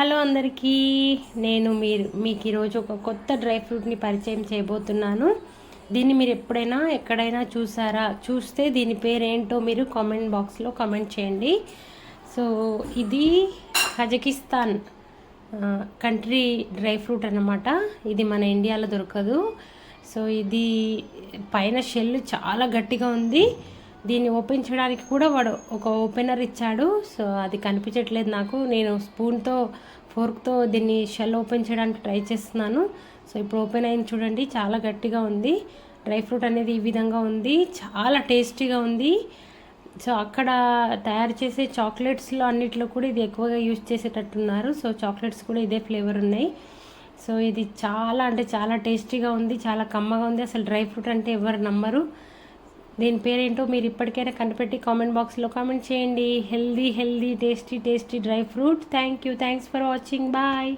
Hello అందరికీ. నేను మీరు మీకు ఈరోజు ఒక కొత్త డ్రై ఫ్రూట్ని పరిచయం చేయబోతున్నాను. దీన్ని మీరు ఎప్పుడైనా ఎక్కడైనా చూసారా? చూస్తే దీని పేరు ఏంటో మీరు కామెంట్ బాక్స్లో కామెంట్ చేయండి. సో ఇది కజకిస్తాన్ కంట్రీ డ్రై ఫ్రూట్ అన్నమాట. ఇది మన ఇండియాలో దొరకదు. సో ఇది పైన షెల్ చాలా గట్టిగా ఉంది. దీన్ని ఓపెన్ చేయడానికి కూడా వాడు ఒక ఓపెనర్ ఇచ్చాడు. సో అది కనిపించట్లేదు నాకు. నేను స్పూన్తో ఫోర్క్తో దీన్ని షెల్ ఓపెన్ చేయడానికి ట్రై చేస్తున్నాను. సో ఇప్పుడు ఓపెన్ అయింది చూడండి. చాలా గట్టిగా ఉంది. డ్రై ఫ్రూట్ అనేది ఈ విధంగా ఉంది. చాలా టేస్టీగా ఉంది. సో అక్కడ తయారు చేసే చాక్లెట్స్లో అన్నిట్లో కూడా ఇది ఎక్కువగా యూజ్ చేసేటట్టున్నారు. సో చాక్లెట్స్ కూడా ఇదే ఫ్లేవర్ ఉన్నాయి. సో ఇది చాలా అంటే చాలా టేస్టీగా ఉంది. చాలా కమ్మగా ఉంది. అసలు డ్రై ఫ్రూట్ అంటే ఎవరు నమ్మరు. దీని పేరేంటో మీరు ఇప్పటికైనా కనిపెట్టి కామెంట్ బాక్స్లో కామెంట్ చేయండి. Healthy healthy tasty tasty dry fruit thank you thanks for watching bye